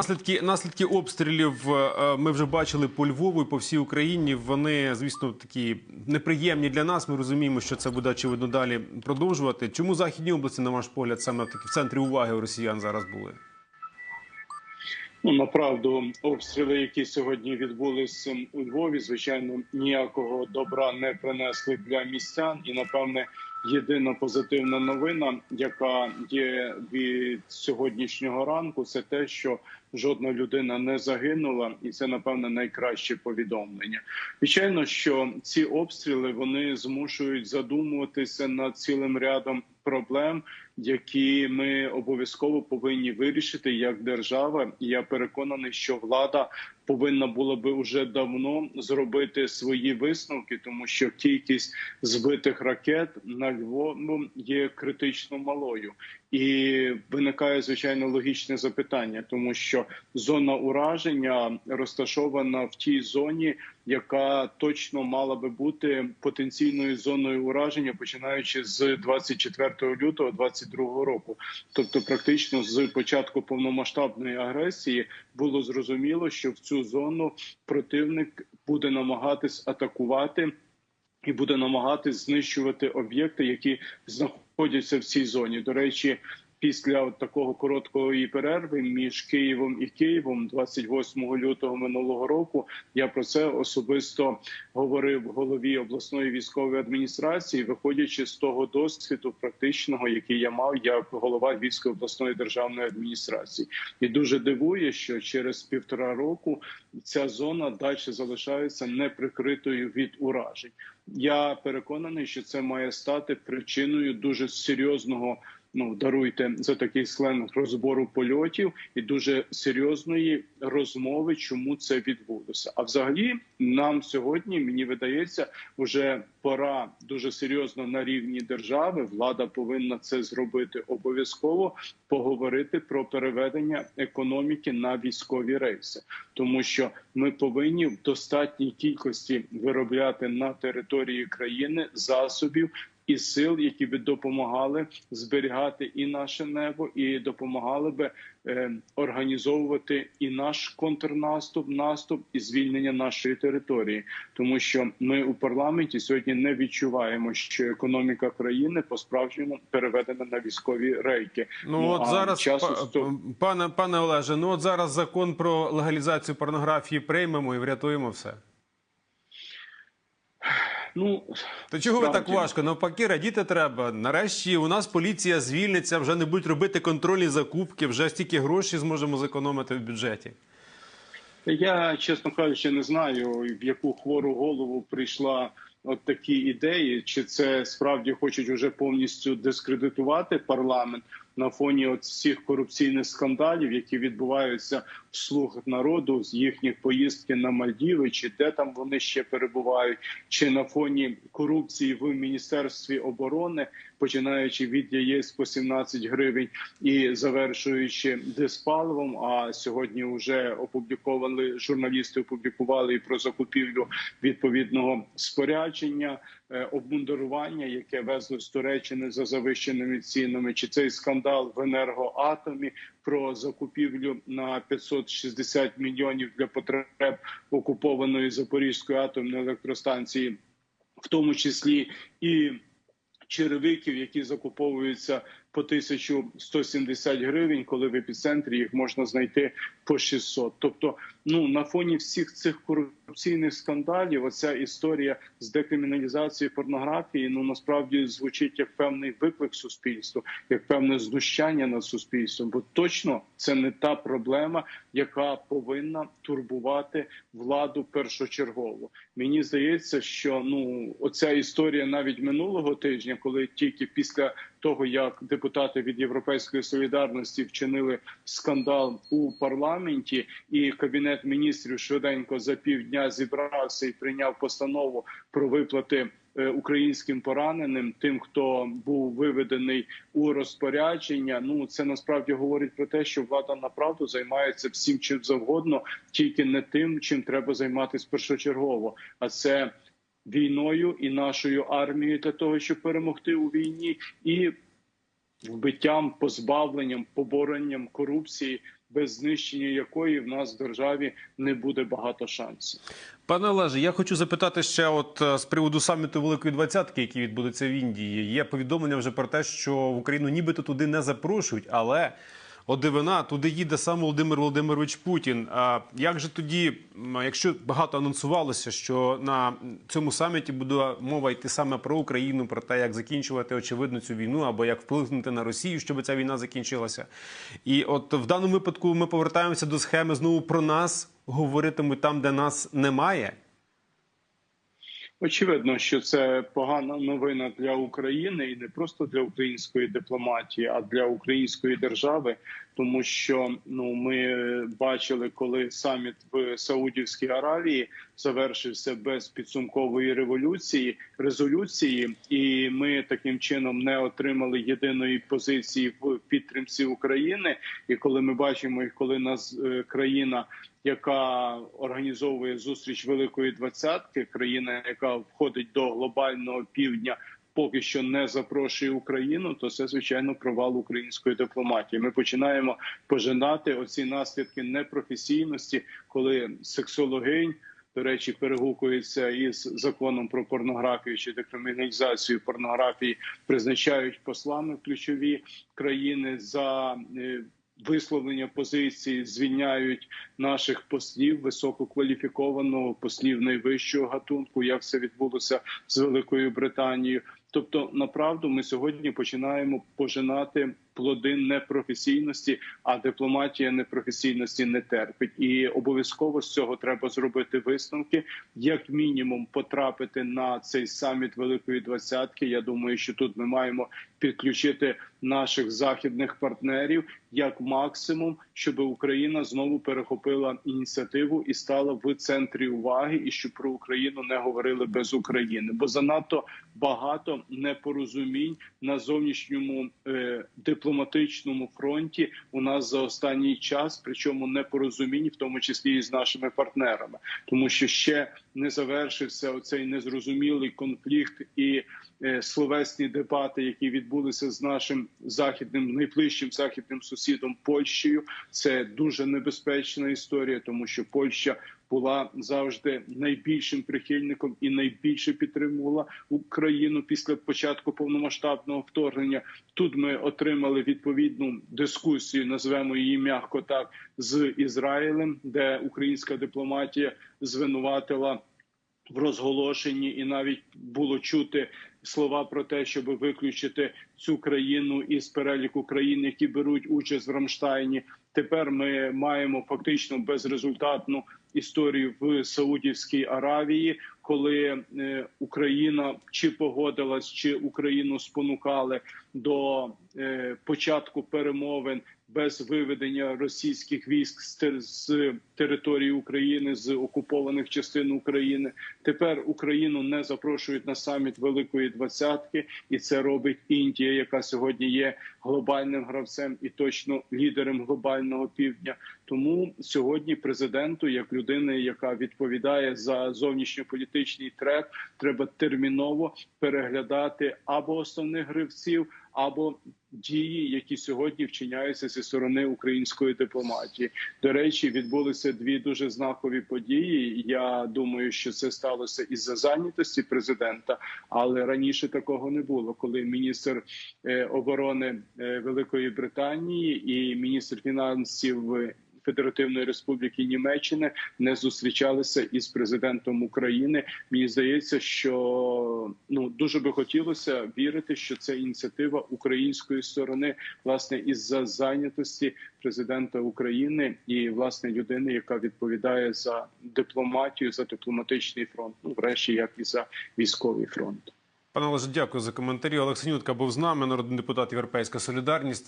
Наслідки наслідки обстрілів е, ми вже бачили по Львову і по всій Україні. Вони, звісно, такі неприємні для нас. Ми розуміємо, що це буде очевидно далі продовжувати. Чому західні області, на ваш погляд, саме таки в центрі уваги росіян зараз були? Ну, направду, обстріли, які сьогодні відбулися у Львові, звичайно, ніякого добра не принесли для містян. І напевне, єдина позитивна новина, яка є від сьогоднішнього ранку, це те, що жодна людина не загинула, і це напевне найкраще повідомлення. Звичайно, що ці обстріли вони змушують задумуватися над цілим рядом проблем, які ми обов'язково повинні вирішити як держава. І я переконаний, що влада повинна була би уже давно зробити свої висновки, тому що кількість збитих ракет на Львову є критично малою. І виникає звичайно логічне запитання, тому що зона ураження розташована в тій зоні, яка точно мала би бути потенційною зоною ураження, починаючи з 24 лютого 2022 року. Тобто, практично з початку повномасштабної агресії було зрозуміло, що в цю зону противник буде намагатись атакувати. І буде намагатись знищувати об'єкти, які знаходяться в цій зоні. До речі, після такого короткої перерви між Києвом і Києвом, 28 лютого минулого року, я про це особисто говорив голові обласної військової адміністрації, виходячи з того досвіду практичного, який я мав як голова Львівської обласної державної адміністрації, і дуже дивує, що через півтора року ця зона далі залишається неприкритою від уражень. Я переконаний, що це має стати причиною дуже серйозного. Ну, даруйте за такий сленг розбору польотів і дуже серйозної розмови, чому це відбулося. А взагалі, нам сьогодні мені видається, вже пора дуже серйозно на рівні держави. Влада повинна це зробити обов'язково. Поговорити про переведення економіки на військові рейси, тому що ми повинні в достатній кількості виробляти на території країни засобів і сил, які би допомагали зберігати і наше небо, і допомагали би е, організовувати і наш контрнаступ, наступ і звільнення нашої території, тому що ми у парламенті сьогодні не відчуваємо, що економіка країни по справжньому переведена на військові рейки. Ну, от зараз часу сто- пане пане Олеже, ну от зараз закон про легалізацію порнографії приймемо і врятуємо все. Ну То чого ви так важко? Навпаки, радіти треба. Нарешті у нас поліція звільниться, вже не будуть робити контрольні закупки, вже стільки грошей зможемо зекономити в бюджеті. Я, чесно кажучи, не знаю, в яку хвору голову прийшла от такі ідеї, чи це справді хочуть уже повністю дискредитувати парламент на фоні от всіх корупційних скандалів, які відбуваються в слуг народу з їхніх поїздки на Мальдіви, чи де там вони ще перебувають, чи на фоні корупції в міністерстві оборони, починаючи від яєць по 17 гривень і завершуючи диспаливом. А сьогодні вже опублікували журналісти. Опублікували і про закупівлю відповідного спорядження, е, обмундирування, яке везли з Туреччини за завищеними цінами, чи цей скандал в енергоатомі про закупівлю на 560 мільйонів для потреб окупованої Запорізької атомної електростанції, в тому числі і черевиків, які закуповуються по 1170 гривень, коли в епіцентрі їх можна знайти по 600. Тобто, ну на фоні всіх цих корупційних скандалів, оця історія з декриміналізацією порнографії, ну насправді звучить як певний виклик суспільству, як певне знущання над суспільством. Бо точно це не та проблема, яка повинна турбувати владу першочергово. Мені здається, що ну оця історія навіть минулого тижня, коли тільки після того, як депутати від Європейської солідарності вчинили скандал у парламенті, і кабінет міністрів швиденько за півдня зібрався і прийняв постанову про виплати. е, Українським пораненим, тим, хто був виведений у розпорядження, ну це насправді говорить про те, що влада направду займається всім чим завгодно, тільки не тим, чим треба займатися першочергово, а це війною і нашою армією для того, щоб перемогти у війні, і вбиттям, позбавленням, поборенням корупції без знищення якої в нас в державі не буде багато шансів. Пане Олеже, я хочу запитати ще, от е, з приводу саміту Великої Двадцятки, який відбудеться в Індії. Є повідомлення вже про те, що в Україну нібито туди не запрошують, але от дивина, туди їде сам Володимир Володимирович Путін. А як же тоді, якщо багато анонсувалося, що на цьому саміті буде мова йти саме про Україну, про те, як закінчувати очевидно цю війну, або як вплинути на Росію, щоб ця війна закінчилася. І от в даному випадку ми повертаємося до схеми знову про нас говоритимуть там, де нас немає. Очевидно, що це погана новина для України і не просто для української дипломатії, а для української держави, тому що ну ми бачили, коли саміт в Саудівській Аравії завершився без підсумкової революції резолюції, і ми таким чином не отримали єдиної позиції в підтримці України. І коли ми бачимо, і коли нас е, країна яка організовує зустріч Великої Двадцятки, країна, яка входить до глобального півдня, поки що не запрошує Україну, то це звичайно провал української дипломатії. Ми починаємо пожинати оці наслідки непрофесійності, коли сексологинь. До речі, перегукується із законом про порнографію чи декриміналізацію порнографії, призначають послами ключові країни за е, висловлення позиції, звільняють наших послів висококваліфікованого послів найвищого гатунку, як це відбулося з Великою Британією. Тобто, направду, ми сьогодні починаємо пожинати плоди непрофесійності, а дипломатія непрофесійності не терпить. І обов'язково з цього треба зробити висновки, як мінімум, потрапити на цей саміт Великої Двадцятки. Я думаю, що тут ми маємо підключити наших західних партнерів як максимум, щоб Україна знову перехопила ініціативу і стала в центрі уваги, і щоб про Україну не говорили без України, бо занадто багато непорозумінь на зовнішньому е, дипломатичному фронті у нас за останній час, причому непорозумінь, в тому числі і з нашими партнерами, тому що ще не завершився оцей незрозумілий конфлікт і е, словесні дебати, які відбулися з нашим західним найближчим західним сусідом Польщею. Це дуже небезпечна історія, тому що Польща була завжди найбільшим прихильником і найбільше підтримувала Україну після початку повномасштабного вторгнення. Тут ми отримали відповідну дискусію, назвемо її м'яко так з Ізраїлем, де українська дипломатія звинуватила в розголошенні, і навіть було чути слова про те, щоб виключити цю країну із переліку країн, які беруть участь в Рамштайні. Тепер ми маємо фактично безрезультатну історію в Саудівській Аравії, коли е, Україна чи погодилась, чи Україну спонукали до е, початку перемовин без виведення російських військ з, тер- з території України з окупованих частин України. Тепер Україну не запрошують на саміт Великої Двадцятки, і це робить Індія, яка сьогодні є глобальним гравцем і точно лідером глобального півдня. Тому сьогодні президенту, як людини, яка відповідає за зовнішньополітичний трек, треба терміново переглядати або основних гравців, або дії, які сьогодні вчиняються зі сторони української дипломатії. До речі, відбулися дві дуже знакові події. Я думаю, що це сталося із-за зайнятості президента, але раніше такого не було, коли міністр е, оборони е, Великої Британії і міністр фінансів. Федеративної Республіки Німеччини не зустрічалися із президентом України. Мені здається, що ну дуже би хотілося вірити, що це ініціатива української сторони, власне, із за зайнятості президента України і власне людини, яка відповідає за дипломатію, за дипломатичний фронт. Ну, врешті, як і за військовий фронт. Пане Олеже, дякую за коментарі. Олексій Нютка був з нами, народний депутат Європейська Солідарність.